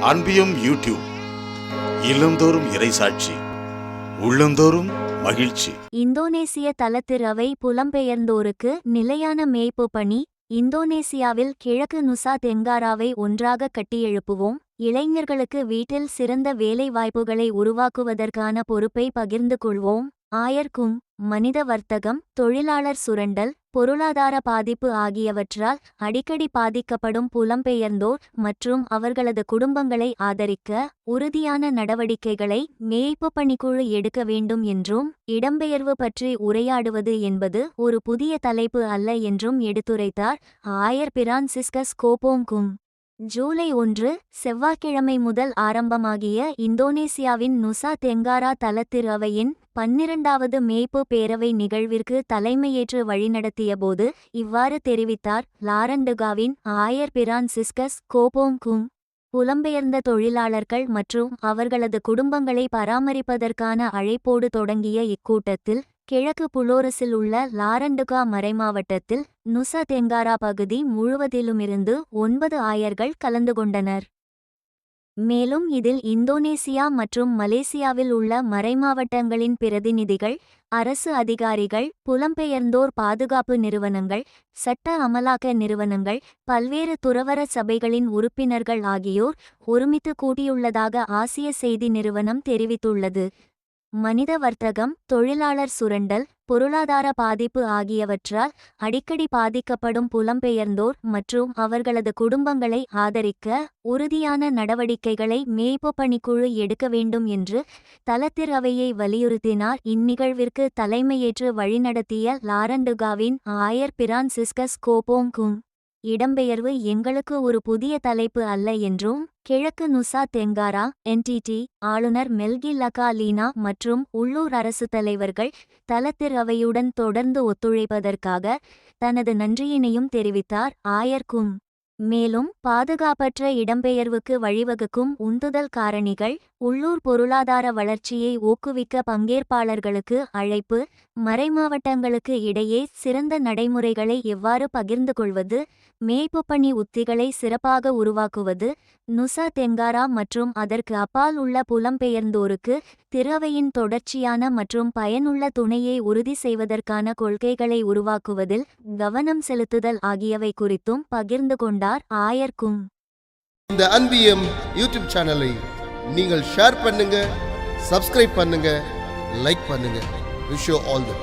அன்பியும் YouTube இல்லந்தோறும் இறைசாட்சி உள்ளந்தோறும் மகிழ்ச்சி. இந்தோனேசிய தலத்திரவை புலம்பெயர்ந்தோருக்கு நிலையான மேய்ப்பு பணி. இந்தோனேசியாவில் கிழக்கு நுசா தெங்காராவை ஒன்றாக கட்டியெழுப்புவோம். இளைஞர்களுக்கு வீட்டில் சிறந்த வேலை வாய்ப்புகளை உருவாக்குவதற்கான பொறுப்பை பகிர்ந்து கொள்வோம். ஆயர்க்கும் மனித வர்த்தகம் தொழிலாளர் சுரண்டல் பொருளாதார பாதிப்பு ஆகியவற்றால் அடிக்கடி பாதிக்கப்படும் புலம்பெயர்ந்தோர் மற்றும் அவர்களது குடும்பங்களை ஆதரிக்க உறுதியான நடவடிக்கைகளை மேய்ப்பு பணிக்குழு எடுக்க வேண்டும் என்றும் இடம்பெயர்வு பற்றி உரையாடுவது என்பது ஒரு புதிய தலைப்பு அல்ல என்றும் எடுத்துரைத்தார் ஆயர் பிரான்சிஸ்கஸ் கோபோங்கும். ஜூலை ஒன்று செவ்வாய்க்கிழமை முதல் ஆரம்பமாகிய இந்தோனேசியாவின் நுசா தெங்காரா தலத்திரவையின் பன்னிரண்டாவது மேய்ப்பு பேரவை நிகழ்விற்கு தலைமையேற்று வழிநடத்தியபோது இவ்வாறு தெரிவித்தார். லாரண்டுகாவின் ஆயர் பிரான்சிஸ்கஸ் கோபோங் குங் புலம்பெயர்ந்த தொழிலாளர்கள் மற்றும் அவர்களது குடும்பங்களை பராமரிப்பதற்கான அழைப்போடு தொடங்கிய இக்கூட்டத்தில் கிழக்கு புளோரஸில் உள்ள லாரண்டுகா மறைமாவட்டத்தில் நுசா தெங்காரா பகுதி முழுவதிலுமிருந்து ஒன்பது ஆயர்கள் கலந்து கொண்டனர். மேலும் இதில் இந்தோனேசியா மற்றும் மலேசியாவில் உள்ள மறைமாவட்டங்களின் பிரதிநிதிகள் அரசு அதிகாரிகள் புலம்பெயர்ந்தோர் பாதுகாப்பு நிறுவனங்கள் சட்ட அமலாக்க நிறுவனங்கள் பல்வேறு துறவர சபைகளின் உறுப்பினர்கள் ஆகியோர் ஒருமித்து கூட்டியுள்ளதாக ஆசிய செய்தி நிறுவனம் தெரிவித்துள்ளது. மனித வர்த்தகம் தொழிலாளர் சுரண்டல் பொருளாதார பாதிப்பு ஆகியவற்றால் அடிக்கடி பாதிக்கப்படும் புலம்பெயர்ந்தோர் மற்றும் அவர்களது குடும்பங்களை ஆதரிக்க உறுதியான நடவடிக்கைகளை மேய்ப்பு பணிக்குழு எடுக்க வேண்டும் என்று தலத்திரவையை வலியுறுத்தினார். இந்நிகழ்விற்கு தலைமையேற்று வழிநடத்திய லாரண்டுகாவின் ஆயர் பிரான்சிஸ்கஸ் கோபோங்கும் இடம்பெயர்வு எங்களுக்கு ஒரு புதிய தலைப்பு அல்ல என்றும் கிழக்கு நுசா தெங்காரா என்டிடி ஆளுநர் மெல்கி லகாலீனா மற்றும் உள்ளூர் அரசு தலைவர்கள் தலத்திறவையுடன் தொடர்ந்து ஒத்துழைப்பதற்காக தனது நன்றியினையும் தெரிவித்தார் ஆயர்கும் மேலும் பாதுகாப்பற்ற இடம்பெயர்வுக்கு வழிவகுக்கும் உந்துதல் காரணிகள் உள்ளூர் பொருளாதார வளர்ச்சியை ஊக்குவிக்க பங்கேற்பாளர்களுக்கு அழைப்பு மறைமாவட்டங்களுக்கு இடையே சிறந்த நடைமுறைகளை எவ்வாறு பகிர்ந்து கொள்வது மேய்ப்பு பணி உத்திகளை சிறப்பாக உருவாக்குவது நுசா தெங்காரா மற்றும் அதற்கு அப்பால் உள்ள புலம்பெயர்ந்தோருக்கு திறவையின் தொடர்ச்சியான மற்றும் பயனுள்ள துணையை உறுதி செய்வதற்கான கொள்கைகளை உருவாக்குவதில் கவனம் செலுத்துதல் ஆகியவை குறித்தும் பகிர்ந்து கொண்டார். ஆயர்க்கும். இந்த அன்பியம் யூடியூப் சேனலை நீங்கள் ஷேர் பண்ணுங்க சப்ஸ்கிரைப் பண்ணுங்க லைக் பண்ணுங்க. Wish all the